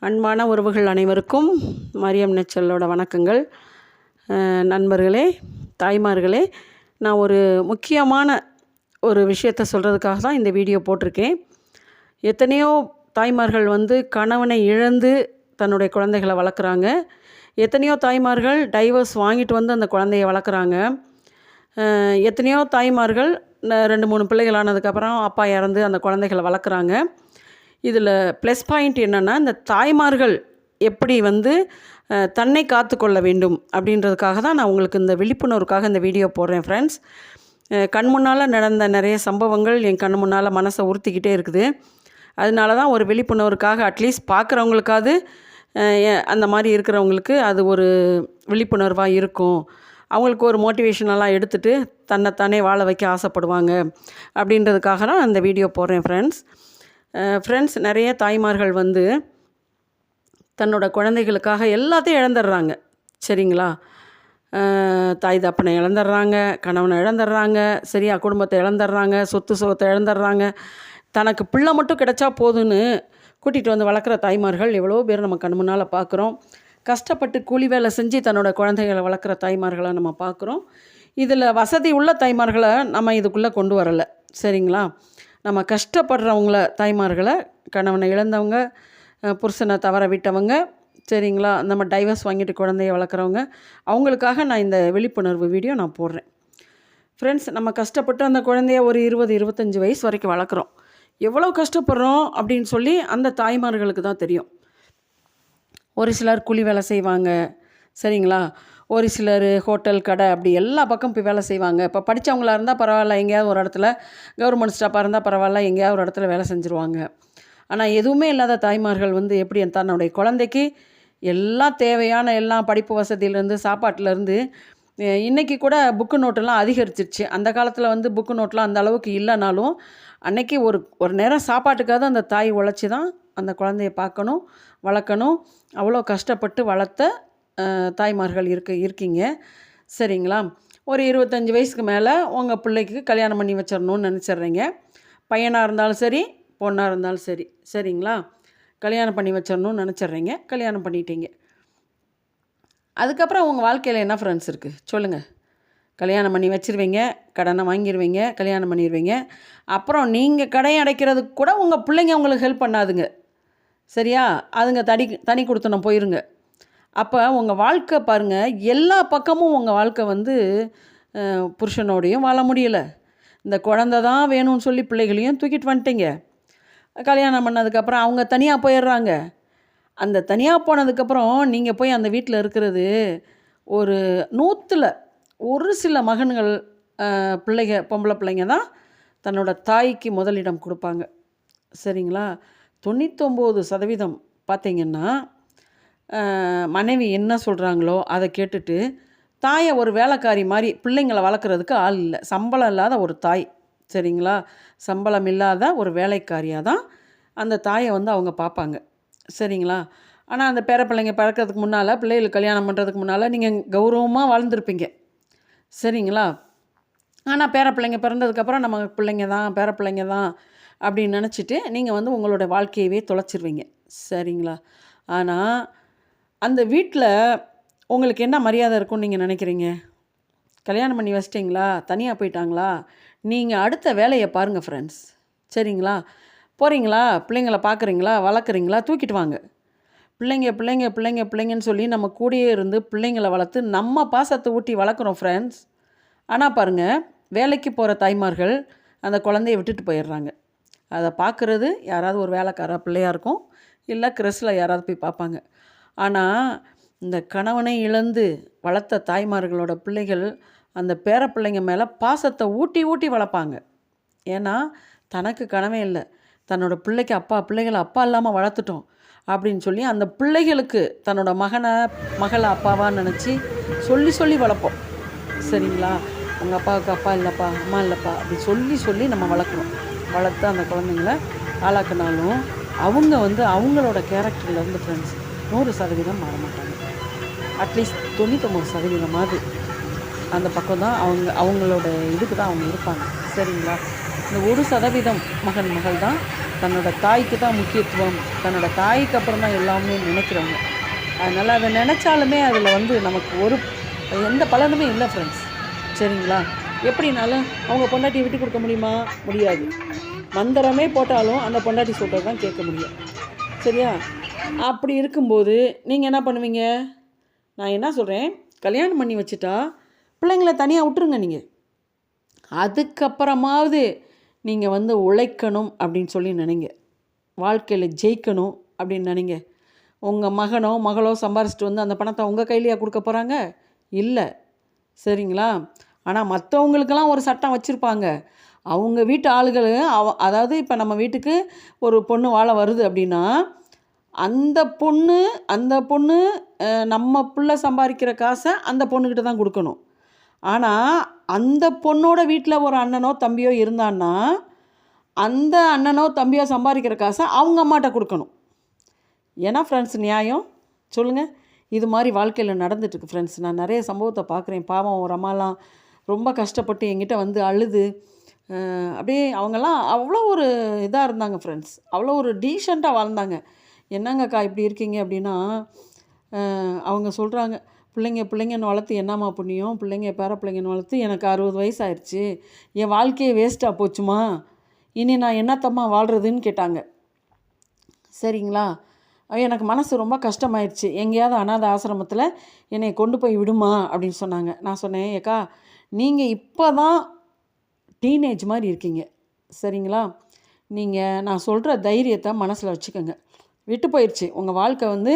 அன்பான உறவுகள் அனைவருக்கும் மரியம் நெச்சலோட வணக்கங்கள். நண்பர்களே தாய்மார்களே நான் ஒரு முக்கியமான ஒரு விஷயத்த சொல்கிறதுக்காக தான் இந்த வீடியோ போட்டிருக்கேன். எத்தனையோ தாய்மார்கள் வந்து கணவனை இழந்து தன்னுடைய குழந்தைகளை வளர்க்குறாங்க. எத்தனையோ தாய்மார்கள் டைவர்ஸ் வாங்கிட்டு வந்து அந்த குழந்தைய வளர்க்குறாங்க. எத்தனையோ தாய்மார்கள் ந- ரெண்டு மூணு பிள்ளைகள் ஆனதுக்கப்புறம் அப்பா இறந்து அந்த குழந்தைகளை வளர்க்குறாங்க. இதில் ப்ளஸ் பாயிண்ட் என்னென்னா இந்த தாய்மார்கள் எப்படி வந்து தன்னை காத்துக்கொள்ள வேண்டும் அப்படின்றதுக்காக தான் நான் உங்களுக்கு இந்த விழிப்புணர்வுக்காக இந்த வீடியோ போடுறேன் ஃப்ரெண்ட்ஸ் கண் முன்னால் நடந்த நிறைய சம்பவங்கள் என் கண் முன்னால் மனசை உறுத்திக்கிட்டே இருக்குது. அதனால தான் ஒரு விழிப்புணர்வுக்காக அட்லீஸ்ட் பார்க்குறவங்களுக்காவது அந்த மாதிரி இருக்கிறவங்களுக்கு அது ஒரு விழிப்புணர்வாக இருக்கும். அவங்களுக்கு ஒரு மோட்டிவேஷனெல்லாம் எடுத்துகிட்டு தன்னைத்தானே வாழ வைக்க ஆசைப்படுவாங்க அப்படின்றதுக்காக தான் அந்த வீடியோ போடுறேன் ஃப்ரெண்ட்ஸ் ஃப்ரெண்ட்ஸ் நிறைய தாய்மார்கள் வந்து தன்னோட குழந்தைகளுக்காக எல்லாத்தையும் இழந்துடுறாங்க. சரிங்களா? தாய் தப்பனை இழந்துடுறாங்க கணவனை இழந்துடுறாங்க சரியா குடும்பத்தை இழந்துடுறாங்க சொத்து சுகத்தை இழந்துடுறாங்க. தனக்கு பிள்ளை மட்டும் கிடைச்சா போதும்னு கூட்டிகிட்டு வந்து வளர்க்குற தாய்மார்கள் எவ்வளோ பேர் நம்ம கண் முன்னால் பார்க்குறோம் கஷ்டப்பட்டு கூலி வேலை செஞ்சு தன்னோட குழந்தைகளை வளர்க்குற தாய்மார்களை நம்ம பார்க்குறோம் இதில் வசதி உள்ள தாய்மார்களை நம்ம இதுக்குள்ளே கொண்டு வரலை. சரிங்களா? நம்ம கஷ்டப்படுறவங்கள தாய்மார்களை கணவனை இழந்தவங்க புருஷனை தவற விட்டவங்க சரிங்களா? நம்ம டைவர்ஸ் வாங்கிட்டு குழந்தைய வளர்க்குறவங்க அவங்களுக்காக நான் இந்த விழிப்புணர்வு வீடியோ நான் போடுறேன். ஃப்ரெண்ட்ஸ் நம்ம கஷ்டப்பட்டு அந்த குழந்தைய ஒரு இருபது இருபத்தஞ்சி வயசு வரைக்கும் வளர்க்குறோம். எவ்வளோ கஷ்டப்படுறோம் அப்படின்னு சொல்லி அந்த தாய்மார்களுக்கு தான் தெரியும். ஒரு சிலர் கூலி வேலை செய்வாங்க சரிங்களா? ஒரு சிலர் ஹோட்டல் கடை அப்படி எல்லா பக்கம் போய் வேலை செய்வாங்க. இப்போ படித்தவங்களாக இருந்தால் பரவாயில்ல எங்கேயாவது ஒரு இடத்துல கவர்மெண்ட் ஸ்டாஃபாக இருந்தால் பரவாயில்ல எங்கேயாவது ஒரு இடத்துல வேலை செஞ்சுருவாங்க. ஆனால் எதுவுமே இல்லாத தாய்மார்கள் வந்து எப்படி தன்னுடைய குழந்தைக்கு எல்லாம் தேவையான எல்லாம் படிப்பு வசதியிலேருந்து சாப்பாட்டிலேருந்து இன்றைக்கி கூட புக்கு நோட்டெல்லாம் அதிகரிச்சிருச்சு. அந்த காலத்தில் வந்து புக்கு நோட்லாம் அந்த அளவுக்கு இல்லைனாலும் அன்னைக்கு ஒரு ஒரு நேரம் சாப்பாட்டுக்காவது அந்த தாய் உழைச்சி தான் அந்த குழந்தைய பார்க்கணும் வளர்க்கணும். அவ்வளோ கஷ்டப்பட்டு வளர்த்த தாய்மார்கள் இருக்க இருக்கீங்க. சரிங்களா? ஒரு இருபத்தஞ்சி வயசுக்கு மேலே உங்கள் பிள்ளைக்கு கல்யாணம் பண்ணி வச்சிடணும்னு நினச்சிட்றீங்க. பையனாக இருந்தாலும் சரி பொண்ணாக இருந்தாலும் சரி. சரிங்களா? கல்யாணம் பண்ணி வச்சிடணும்னு நினச்சிட்றீங்க. கல்யாணம் பண்ணிட்டீங்க. அதுக்கப்புறம் உங்கள் வாழ்க்கையில் என்ன ஃப்ரெண்ட்ஸ் இருக்குது சொல்லுங்கள் கல்யாணம் பண்ணி வச்சிருவீங்க கடனை வாங்கிடுவீங்க கல்யாணம் பண்ணிடுவீங்க அப்புறம் நீங்கள் கடையை அடைக்கிறதுக்கு கூட உங்கள் பிள்ளைங்க உங்களுக்கு ஹெல்ப் பண்ணாதுங்க. சரியா? அதுங்க தனி தனி கொடுத்தனம் போயிருங்க. அப்போ உங்கள் வாழ்க்கை பாருங்கள் எல்லா பக்கமும் உங்கள் வாழ்க்கை வந்து புருஷனோடையும் வாழ முடியலை. இந்த குழந்த தான் வேணும்னு சொல்லி பிள்ளைகளையும் தூக்கிட்டு வந்துட்டீங்க. கல்யாணம் பண்ணதுக்கப்புறம் அவங்க தனியாக போயிடுறாங்க. அந்த தனியாக போனதுக்கப்புறம் நீங்கள் போய் அந்த வீட்டில் இருக்கிறது ஒரு நூற்றில் ஒரு சில மகன்கள் பிள்ளைங்க பொம்பளை பிள்ளைங்க தான் தன்னோட தாய்க்கு முதலிடம் கொடுப்பாங்க. சரிங்களா? தொண்ணூத்தொம்பது சதவீதம் பார்த்தீங்கன்னா மனைவி என்ன சொல்கிறாங்களோ அதை கேட்டுட்டு தாயை ஒரு வேலைக்காரி மாதிரி பிள்ளைங்களை வளர்க்குறதுக்கு ஆள் இல்லை. சம்பளம் இல்லாத ஒரு தாய். சரிங்களா? சம்பளம் இல்லாத ஒரு வேலைக்காரியாக தான் அந்த தாயை வந்து அவங்க பார்ப்பாங்க. சரிங்களா? ஆனால் அந்த பேர பிள்ளைங்க பிறக்கிறதுக்கு முன்னால் பிள்ளைகளுக்கு கல்யாணம் பண்ணுறதுக்கு முன்னால் நீங்கள் கௌரவமாக வாழ்ந்துருப்பீங்க. சரிங்களா? ஆனால் பேர பிள்ளைங்க பிறந்ததுக்கப்புறம் நம்ம பிள்ளைங்க தான் பேர பிள்ளைங்க தான் அப்படின்னு நினச்சிட்டு நீங்கள் வந்து உங்களோட வாழ்க்கையவே தொலைச்சிருவீங்க. சரிங்களா? ஆனால் அந்த வீட்டில் உங்களுக்கு என்ன மரியாதை இருக்கும்னு நீங்கள் நினைக்கிறீங்க? கல்யாணம் பண்ணி வச்சிட்டிங்களா? தனியாக போயிட்டாங்களா? நீங்கள் அடுத்த வேலையை பாருங்கள் ஃப்ரெண்ட்ஸ் சரிங்களா? போகிறீங்களா பிள்ளைங்கள பார்க்குறீங்களா வளர்க்குறீங்களா? தூக்கிட்டு வாங்க. பிள்ளைங்க பிள்ளைங்க பிள்ளைங்க பிள்ளைங்கன்னு சொல்லி நம்ம கூடயே இருந்து பிள்ளைங்கள வளர்த்து நம்ம பாசத்தை ஊட்டி வளர்க்குறோம் ஃப்ரெண்ட்ஸ் ஆனால் பாருங்கள் வேலைக்கு போகிற தாய்மார்கள் அந்த குழந்தைய விட்டுட்டு போயிடுறாங்க. அதை பார்க்குறது யாராவது ஒரு வேலைக்கார பிள்ளையாக இருக்கும். இல்லை கிறிஸில் யாராவது போய் பார்ப்பாங்க. ஆனால் இந்த கணவனை இழந்து வளர்த்த தாய்மார்களோட பிள்ளைகள் அந்த பேர பிள்ளைங்க மேலே பாசத்தை ஊட்டி ஊட்டி வளர்ப்பாங்க. ஏன்னா தனக்கு கனவே இல்லை. தன்னோட பிள்ளைக்கு அப்பா பிள்ளைகளை அப்பா இல்லாமல் வளர்த்துட்டோம் அப்படின்னு சொல்லி அந்த பிள்ளைகளுக்கு தன்னோட மகனை மகளை அப்பாவாக நினச்சி சொல்லி சொல்லி வளர்ப்போம். சரிங்களா? உங்கள் அப்பாவுக்கு அப்பா இல்லைப்பா அம்மா இல்லைப்பா அப்படி சொல்லி சொல்லி நம்ம வளர்க்குறோம் வளர்த்து அந்த குழந்தைங்கள ஆளாக்குனாலும் அவங்க வந்து அவங்களோட கேரக்டர்லேருந்து ஃப்ரெண்ட்ஸ் நூறு சதவீதம் மாற மாட்டாங்க அட்லீஸ்ட் தொண்ணூத்தொம்பது சதவீதமாவது அந்த பக்கம் தான் அவங்க அவங்களோட இதுக்கு தான் அவங்க இருப்பாங்க. சரிங்களா? இந்த ஒரு சதவீதம் மகன் மகள் தான் தன்னோட தாய்க்கு தான் முக்கியத்துவம். தன்னோட தாய்க்கு அப்புறம் தான் எல்லாமே நினைக்கிறவங்க. அதனால் அதை நினச்சாலுமே அதில் வந்து நமக்கு ஒரு எந்த பலனுமே இல்லை ஃப்ரெண்ட்ஸ் சரிங்களா? எப்படினாலும் அவங்க பொண்டாட்டியை விட்டு கொடுக்க முடியுமா? முடியாது. மந்திரமே போட்டாலும் அந்த பொண்டாட்டி சொல்கிறது தான் கேட்க முடியும். சரியா? அப்படி இருக்கும்போது நீங்கள் என்ன பண்ணுவீங்க? நான் என்ன சொல்கிறேன் கல்யாணம் பண்ணி வச்சுட்டா பிள்ளைங்கள தனியாக விட்டுருங்க நீங்கள் அதுக்கப்புறமாவது நீங்கள் வந்து உழைக்கணும் அப்படின்னு சொல்லி நினைங்க. வாழ்க்கையில் ஜெயிக்கணும் அப்படின்னு நினைங்க. உங்கள் மகனோ மகளோ சம்பாரிச்சிட்டு வந்து அந்த பணத்தை உங்கள் கையிலேயே கொடுக்க போகிறாங்க இல்லை. சரிங்களா? ஆனால் மற்றவங்களுக்கெல்லாம் ஒரு சட்டம் வச்சுருப்பாங்க. அவங்க வீட்டு ஆளுகள் அவ அதாவது இப்போ நம்ம வீட்டுக்கு ஒரு பொண்ணு வாழ வருது அப்படின்னா அந்த பொண்ணு அந்த பொண்ணு நம்ம பிள்ளை சம்பாதிக்கிற காசை அந்த பொண்ணுக்கிட்ட தான் கொடுக்கணும். ஆனால் அந்த பொண்ணோட வீட்டில் ஒரு அண்ணனோ தம்பியோ இருந்தான்னா அந்த அண்ணனோ தம்பியோ சம்பாதிக்கிற காசை அவங்க அம்மாட்ட கொடுக்கணும். ஏன்னா ஃப்ரெண்ட்ஸ் நியாயம்? சொல்லுங்கள் இது மாதிரி வாழ்க்கையில் நடந்துட்டுருக்கு ஃப்ரெண்ட்ஸ் நான் நிறைய சம்பவத்தை பார்க்குறேன். பாவம் ஒரு அம்மாலாம் ரொம்ப கஷ்டப்பட்டு என்கிட்ட வந்து அழுது. அப்படியே அவங்கெல்லாம் அவ்வளோ ஒரு இதாக இருந்தாங்க ஃப்ரெண்ட்ஸ் அவ்வளோ ஒரு டீசெண்டாக வாழ்ந்தாங்க. என்னங்கக்கா இப்படி இருக்கீங்க அப்படின்னா அவங்க சொல்கிறாங்க பிள்ளைங்க பிள்ளைங்கன்னு வளர்த்து என்னம்மா புண்ணியம்? பிள்ளைங்க பேர பிள்ளைங்கன்னு வளர்த்து எனக்கு அறுபது வயசு ஆயிடுச்சு என் வாழ்க்கையே வேஸ்ட்டாக போச்சுமா? இனி நான் என்னத்தம்மா வாழ்கிறதுன்னு கேட்டாங்க. சரிங்களா? எனக்கு மனசு ரொம்ப கஷ்டமாயிடுச்சு எங்கேயாவது அனாதை ஆசிரமத்தில் என்னை கொண்டு போய் விடுமா? அப்படின்னு சொன்னாங்க. நான் சொன்னேன் ஏக்கா நீங்கள் இப்போ தான் டீனேஜ் மாதிரி இருக்கீங்க. சரிங்களா? நீங்கள் நான் சொல்கிற தைரியத்தை மனசில் வச்சுக்கோங்க. விட்டு போயிடுச்சு உங்கள் வாழ்க்கை வந்து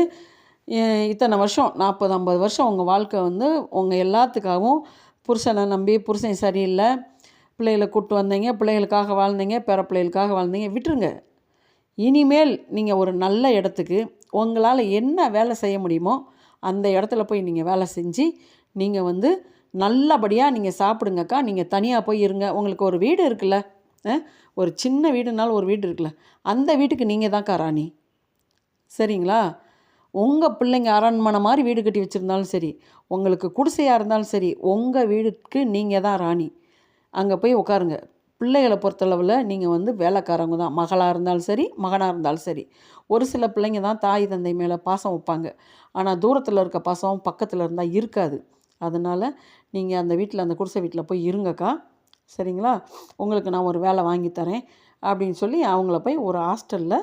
இத்தனை வருஷம் நாற்பது ஐம்பது வருஷம் உங்கள் வாழ்க்கை வந்து உங்கள் எல்லாத்துக்காகவும் புருஷனை நம்பி புருஷன் சரியில்லை பிள்ளைகளை கூப்பிட்டு வந்தீங்க பிள்ளைகளுக்காக வாழ்ந்தீங்க பேர பிள்ளைகளுக்காக வாழ்ந்தீங்க விட்டுருங்க. இனிமேல் நீங்கள் ஒரு நல்ல இடத்துக்கு உங்களால் என்ன வேலை செய்ய முடியுமோ அந்த இடத்துல போய் நீங்கள் வேலை செஞ்சு நீங்கள் வந்து நல்லபடியாக நீங்கள் சாப்பிடுங்கக்கா நீங்கள் தனியாக போய் இருங்க. உங்களுக்கு ஒரு வீடு இருக்குல்ல ஒரு சின்ன வீடுனாலும் ஒரு வீடு இருக்குல்ல அந்த வீட்டுக்கு நீங்கள் தான்க்கா ராணி. சரிங்களா? உங்கள் பிள்ளைங்க அரண்மனை மாதிரி வீடு கட்டி வச்சுருந்தாலும் சரி உங்களுக்கு குடிசையாக இருந்தாலும் சரி உங்கள் வீடுக்கு நீங்கள் தான் ராணி. அங்கே போய் உட்காருங்க பிள்ளைகளை பொறுத்தளவில் நீங்கள் வந்து வேலைக்காரவங்க தான். மகளாக இருந்தாலும் சரி மகனாக இருந்தாலும் சரி. ஒரு சில பிள்ளைங்க தான் தாய் தந்தை மேலே பாசம் வைப்பாங்க. ஆனால் தூரத்தில் இருக்க பாசம் பக்கத்தில் இருந்தால் இருக்காது. அதனால் நீங்கள் அந்த வீட்டில் அந்த குடிசை வீட்டில் போய் இருங்கக்கா. சரிங்களா? உங்களுக்கு நான் ஒரு வேலை வாங்கி தரேன் அப்படின்னு சொல்லி அவங்கள போய் ஒரு ஹாஸ்டலில்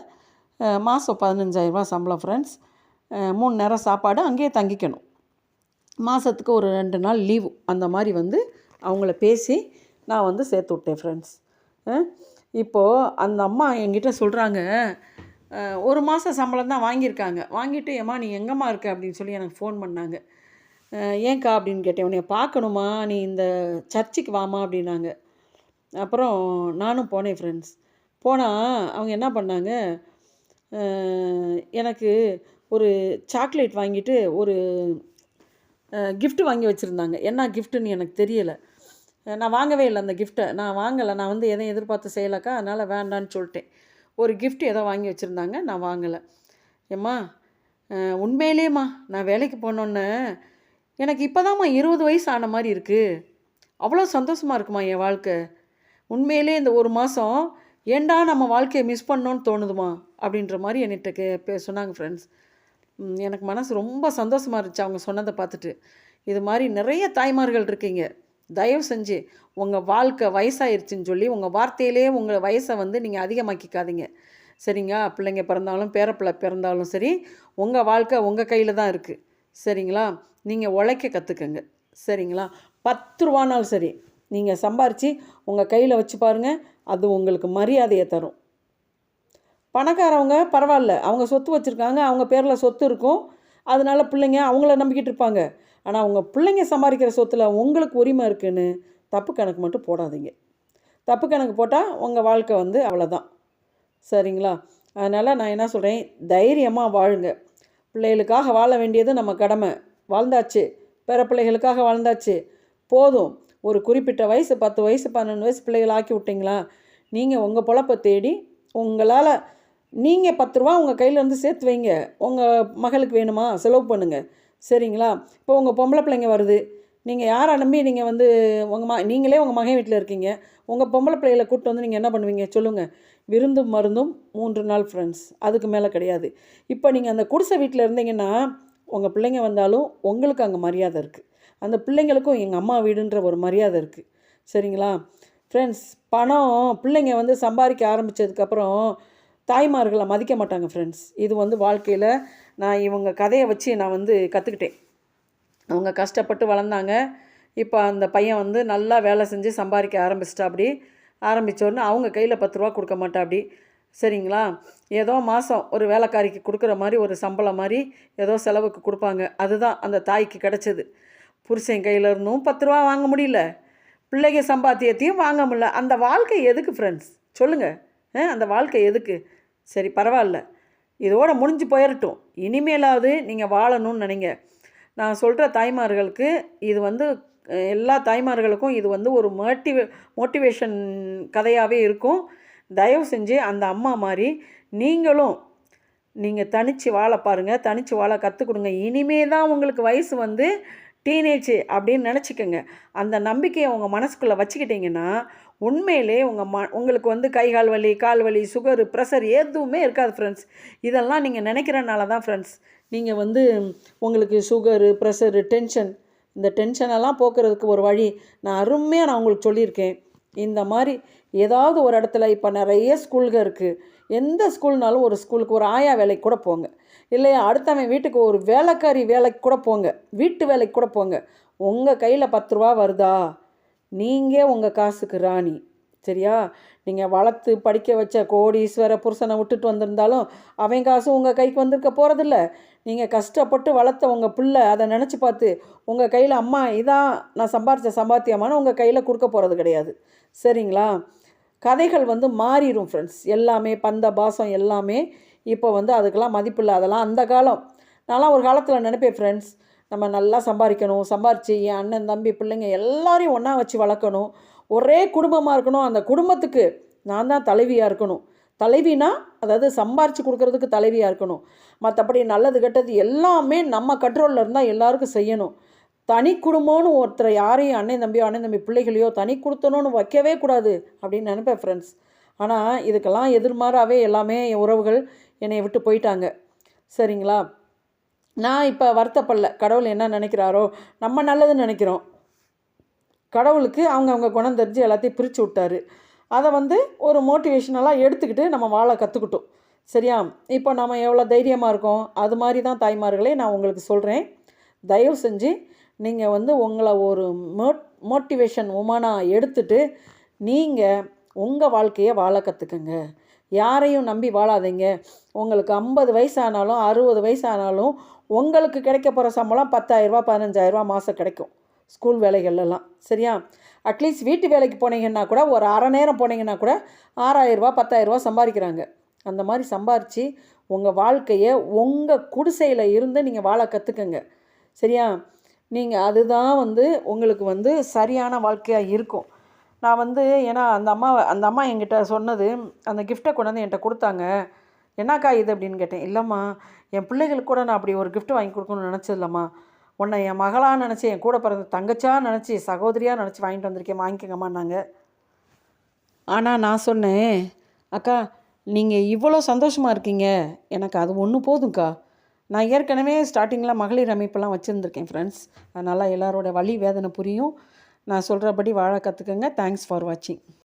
மாதம் பதினஞ்சாயிரரூபா சம்பளம் ஃப்ரெண்ட்ஸ் மூணு நேரம் சாப்பாடு அங்கேயே தங்கிக்கணும். மாதத்துக்கு ஒரு ரெண்டு நாள் லீவு அந்த மாதிரி வந்து அவங்கள பேசி நான் வந்து சேர்த்து விட்டேன் ஃப்ரெண்ட்ஸ் இப்போது அந்த அம்மா என்கிட்ட சொல்கிறாங்க ஒரு மாதம் சம்பளம் தான் வாங்கியிருக்காங்க. வாங்கிட்டு ஏம்மா நீ எங்கம்மா இருக்க? அப்படின்னு சொல்லி எனக்கு ஃபோன் பண்ணாங்க. ஏன்க்கா? அப்படின்னு கேட்டேன். உன்னை பார்க்கணுமா? நீ இந்த சர்ச்சுக்கு வாமா அப்படின்னாங்க. அப்புறம் நானும் போனேன் ஃப்ரெண்ட்ஸ் போனால் அவங்க என்ன பண்ணாங்க எனக்கு ஒரு சாக்லேட் வாங்கிட்டு ஒரு கிஃப்ட்டு வாங்கி வச்சுருந்தாங்க. என்ன கிஃப்ட்டுன்னு எனக்கு தெரியலை. நான் வாங்கவே இல்லை அந்த கிஃப்ட்டை நான் வாங்கலை. நான் வந்து எதையும் எதிர்பார்த்து செய்யலக்கா அதனால் வேண்டான்னு சொல்லிட்டேன். ஒரு கிஃப்ட் ஏதோ வாங்கி வச்சுருந்தாங்க. நான் வாங்கலை. ஏம்மா உண்மையிலேம்மா நான் வேலைக்கு போனோன்னே எனக்கு இப்போதாம்மா இருபது வயசு ஆன மாதிரி இருக்குது அவ்வளோ சந்தோஷமாக இருக்குமா என் வாழ்க்கை? உண்மையிலே இந்த ஒரு மாதம் ஏண்டா நம்ம வாழ்க்கையை மிஸ் பண்ணோன்னு தோணுதுமா? அப்படின்ற மாதிரி என்கிட்ட கே பே சொன்னாங்க ஃப்ரெண்ட்ஸ் எனக்கு மனசு ரொம்ப சந்தோஷமாக இருந்துச்சு அவங்க சொன்னதை பார்த்துட்டு. இது மாதிரி நிறைய தாய்மார்கள் இருக்கீங்க. தயவு செஞ்சு உங்கள் வாழ்க்கை வயசாயிருச்சுன்னு சொல்லி உங்கள் வார்த்தையிலே உங்கள் வயசை வந்து நீங்கள் அதிகமாக்கிக்காதீங்க. சரிங்களா? பிள்ளைங்க பிறந்தாலும் பேரப்பிள்ளை பிறந்தாலும் சரி உங்கள் வாழ்க்கை உங்கள் கையில் தான் இருக்குது சரிங்களா? நீங்கள் உழைக்க கற்றுக்கங்க சரிங்களா? பத்து ரூபானாலும் சரி. நீங்கள் சம்பாரித்து உங்கள் கையில் வச்சு பாருங்கள் அது உங்களுக்கு மரியாதையை தரும். பணக்காரவங்க பரவாயில்ல அவங்க சொத்து வச்சுருக்காங்க அவங்க பேரில் சொத்து இருக்கும் அதனால பிள்ளைங்க அவங்கள நம்பிக்கிட்டு இருப்பாங்க. ஆனால் அவங்க பிள்ளைங்க சம்பாதிக்கிற சொத்தில் உங்களுக்கு உரிமை இருக்குன்னு தப்பு கணக்கு மட்டும் போடாதீங்க. தப்பு கணக்கு போட்டால் உங்கள் வாழ்க்கை வந்து அவ்வளோதான் சரிங்களா? அதனால் நான் என்ன சொல்கிறேன் தைரியமாக வாழுங்க. பிள்ளைகளுக்காக வாழ வேண்டியது நம்ம கடமை. வாழ்ந்தாச்சு. பிற பிள்ளைகளுக்காக வாழ்ந்தாச்சு. போதும். ஒரு குறிப்பிட்ட வயசு பத்து வயசு பன்னெண்டு வயசு பிள்ளைகள் ஆக்கி விட்டிங்களா? நீங்கள் உங்கள் பொழப்பை தேடி உங்களால் நீங்கள் பத்து ரூபா உங்கள் கையிலேருந்து சேர்த்து வைங்க. உங்கள் மகளுக்கு வேணுமா? செலவு பண்ணுங்கள் சரிங்களா? இப்போ உங்கள் பொம்பளை பிள்ளைங்க வருது. நீங்கள் யாரை நம்பி நீங்கள் வந்து உங்கள் ம நீங்களே உங்கள் மகன் வீட்டில் இருக்கீங்க. உங்கள் பொம்பளை பிள்ளைகளை கூப்பிட்டு வந்து நீங்கள் என்ன பண்ணுவீங்க? சொல்லுங்கள் விருந்தும் மருந்தும் மூன்று நாள் ஃப்ரெண்ட்ஸ் அதுக்கு மேலே கிடையாது. இப்போ நீங்கள் அந்த குடிசை வீட்டில் இருந்தீங்கன்னா உங்கள் பிள்ளைங்க வந்தாலும் உங்களுக்கு அங்கே மரியாதை இருக்குது அந்த பிள்ளைங்களுக்கும் எங்கள் அம்மா வீடுன்ற ஒரு மரியாதை இருக்குது சரிங்களா? ஃப்ரெண்ட்ஸ் பணம் பிள்ளைங்க வந்து சம்பாதிக்க ஆரம்பித்ததுக்கப்புறம் தாய்மார்களை மதிக்க மாட்டாங்க ஃப்ரெண்ட்ஸ் இது வந்து வாழ்க்கையில் நான் இவங்க கதையை வச்சு நான் வந்து கற்றுக்கிட்டேன் அவங்க கஷ்டப்பட்டு வளர்ந்தாங்க. இப்போ அந்த பையன் வந்து நல்லா வேலை செஞ்சு சம்பாதிக்க ஆரம்பிச்சிட்டா அப்படி. ஆரம்பித்தோடனே அவங்க கையில் பத்து ரூபா கொடுக்க மாட்டா அப்படி. சரிங்களா? ஏதோ மாதம் ஒரு வேலைக்காரிக்கு கொடுக்குற மாதிரி ஒரு சம்பளம் மாதிரி ஏதோ செலவுக்கு கொடுப்பாங்க. அதுதான் அந்த தாய்க்கு கிடச்சது. புருஷன் கையில் இருந்தும் பத்து ரூபா வாங்க முடியல. பிள்ளைங்க சம்பாத்தியத்தையும் வாங்க முடியல. அந்த வாழ்க்கை எதுக்கு ஃப்ரெண்ட்ஸ் சொல்லுங்கள் அந்த வாழ்க்கை எதுக்கு? சரி பரவாயில்ல. இதோட முடிஞ்சு போயிடட்டும் இனிமேலாவது நீங்கள் வாழணும்னு நினைங்க. நான் சொல்கிற தாய்மார்களுக்கு இது வந்து எல்லா தாய்மார்களுக்கும் இது வந்து ஒரு மோட்டிவே மோட்டிவேஷன் கதையாகவே இருக்கும். தயவு செஞ்சு அந்த அம்மா மாதிரி நீங்களும் நீங்கள் தனித்து வாழ பாருங்கள் தனித்து வாழ கற்றுக் கொடுங்க. இனிமே தான் உங்களுக்கு வயசு வந்து டீனேஜ் அப்படின்னு நினச்சிக்கோங்க. அந்த நம்பிக்கையை உங்கள் மனசுக்குள்ளே வச்சுக்கிட்டிங்கன்னா உண்மையிலே உங்கள் ம உங்களுக்கு வந்து கை கால் வலி கால் வலி சுகரு ப்ரெஷர் எதுவுமே இருக்காது ஃப்ரெண்ட்ஸ் இதெல்லாம் நீங்கள் நினைக்கிறனால தான் ஃப்ரெண்ட்ஸ் நீங்கள் வந்து உங்களுக்கு சுகரு ப்ரெஷரு டென்ஷன் இந்த டென்ஷனெல்லாம் போக்குறதுக்கு ஒரு வழி. நான் அருமையாக நான் உங்களுக்கு சொல்லியிருக்கேன். இந்த மாதிரி ஏதாவது ஒரு இடத்துல இப்போ நிறைய ஸ்கூல்கள் இருக்குது எந்த ஸ்கூல்னாலும் ஒரு ஸ்கூலுக்கு ஒரு ஆயா வேலைக்கு கூட போங்க. இல்லையா அடுத்தவன் வீட்டுக்கு ஒரு வேலைக்காரி வேலைக்கு கூட போங்க வீட்டு வேலைக்கு கூட போங்க. உங்கள் கையில் பத்து ரூபா வருதா? நீங்கள் உங்கள் காசுக்கு ராணி. சரியா? நீங்கள் வளர்த்து படிக்க வச்ச கோடீஸ்வர புருஷனை விட்டுட்டு வந்திருந்தாலும் அவன் காசும் உங்கள் கைக்கு வந்திருக்க போகிறதில்ல நீங்கள் கஷ்டப்பட்டு வளர்த்த உங்கள் பிள்ளை அதை நினச்சி பார்த்து உங்கள் கையில் அம்மா இதான் நான் சம்பாரித்த சம்பாத்தியமான உங்கள் கையில் கொடுக்க போகிறது கிடையாது. சரிங்களா? கதைகள் வந்து மாறிடும் ஃப்ரெண்ட்ஸ் எல்லாமே பந்த பாசம் எல்லாமே இப்போ வந்து அதுக்கெல்லாம் மதிப்பில்லை அதெல்லாம் அந்த காலம். நான்லாம் ஒரு காலத்தில் நினைப்பேன் ஃப்ரெண்ட்ஸ் நம்ம நல்லா சம்பாதிக்கணும் சம்பாரித்து என் அண்ணன் தம்பி பிள்ளைங்க எல்லாரையும் ஒன்றா வச்சு வளர்க்கணும். ஒரே குடும்பமாக இருக்கணும். அந்த குடும்பத்துக்கு நான் தான் தலைவியாக இருக்கணும். தலைவினா அதாவது சம்பாரித்து கொடுக்கறதுக்கு தலைவியாக இருக்கணும். மற்றபடி நல்லது கெட்டது எல்லாமே நம்ம கண்ட்ரோலில் இருந்தால் எல்லாருக்கும் செய்யணும். தனி குடும்பம்னு ஒருத்தரை யாரையும் அண்ணன் தம்பியோ அண்ணன் தம்பி பிள்ளைகளையோ தனி கொடுத்தணும்னு வைக்கவே கூடாது அப்படின்னு நினைப்பேன் ஃப்ரெண்ட்ஸ் ஆனால் இதுக்கெல்லாம் எதிர்மாறாகவே எல்லாமே உறவுகள் என்னை விட்டு போயிட்டாங்க. சரிங்களா? நான் இப்போ வருத்தப்படல. கடவுள் என்ன நினைக்கிறாரோ நம்ம நல்லதுன்னு நினைக்கிறோம். கடவுளுக்கு அவங்க அவங்க குணம் தெரிஞ்சு எல்லாத்தையும் பிரித்து விட்டாரு. அதை வந்து ஒரு மோட்டிவேஷனலாக எடுத்துக்கிட்டு நம்ம வாழ கற்றுக்கிட்டோம் சரியா? இப்போ நம்ம எவ்வளோ தைரியமாக இருக்கோம்? அது மாதிரி தான் தாய்மார்களே நான் உங்களுக்கு சொல்கிறேன் தயவு செஞ்சு நீங்கள் வந்து உங்களை ஒரு மோட் மோட்டிவேஷன் உமனாக எடுத்துட்டு நீங்கள் உங்கள் வாழ்க்கையை வாழ கற்றுக்குங்க யாரையும் நம்பி வாழாதீங்க. உங்களுக்கு ஐம்பது வயசானாலும் அறுபது வயசானாலும் உங்களுக்கு கிடைக்க போகிற சம்பளம் பத்தாயிரரூபா பதினஞ்சாயிரரூபா மாதம் கிடைக்கும். ஸ்கூல் வேலைகள்லாம் சரியா? அட்லீஸ்ட் வீட்டு வேலைக்கு போனீங்கன்னா கூட ஒரு அரை நேரம் போனீங்கன்னா கூட ஆறாயிரரூபா பத்தாயிரரூபா சம்பாதிக்கிறாங்க. அந்த மாதிரி சம்பாரித்து உங்கள் வாழ்க்கையை உங்கள் குடிசையில் இருந்து நீங்கள் வாழ கற்றுக்கங்க சரியா? நீங்கள் அதுதான் வந்து உங்களுக்கு வந்து சரியான வாழ்க்கையாக இருக்கும். நான் வந்து ஏன்னா அந்த அம்மா அந்த அம்மா என்கிட்ட சொன்னது அந்த கிஃப்ட்டை கொண்டு வந்து என்கிட்ட கொடுத்தாங்க. என்னக்கா இது? அப்படின்னு கேட்டேன். இல்லைம்மா என் பிள்ளைகளுக்கு கூட நான் அப்படி ஒரு கிஃப்ட் வாங்கி கொடுக்கணும்னு நினச்சதில்லம்மா உன்னை என் மகளாக நினச்சி என் கூட பிறந்த தங்கச்சியாக நினச்சி சகோதரியாக நினச்சி வாங்கிட்டு வந்திருக்கேன் வாங்கிக்கங்கம்மான்னாங்க. ஆனால் நான் சொன்னேன் அக்கா நீங்கள் இவ்வளோ சந்தோஷமாக இருக்கீங்க. எனக்கு அது ஒன்று போதும்க்கா. நான் ஏற்கனவே ஸ்டார்டிங்கில் மகளிர் அமைப்பெல்லாம் வச்சுருந்துருக்கேன் ஃப்ரெண்ட்ஸ் அதனால் எல்லாரோட வழி வேதனை புரியும். நான் சொல்கிறபடி வாழ கற்றுக்கங்க தேங்க்ஸ் ஃபார் வாட்சிங்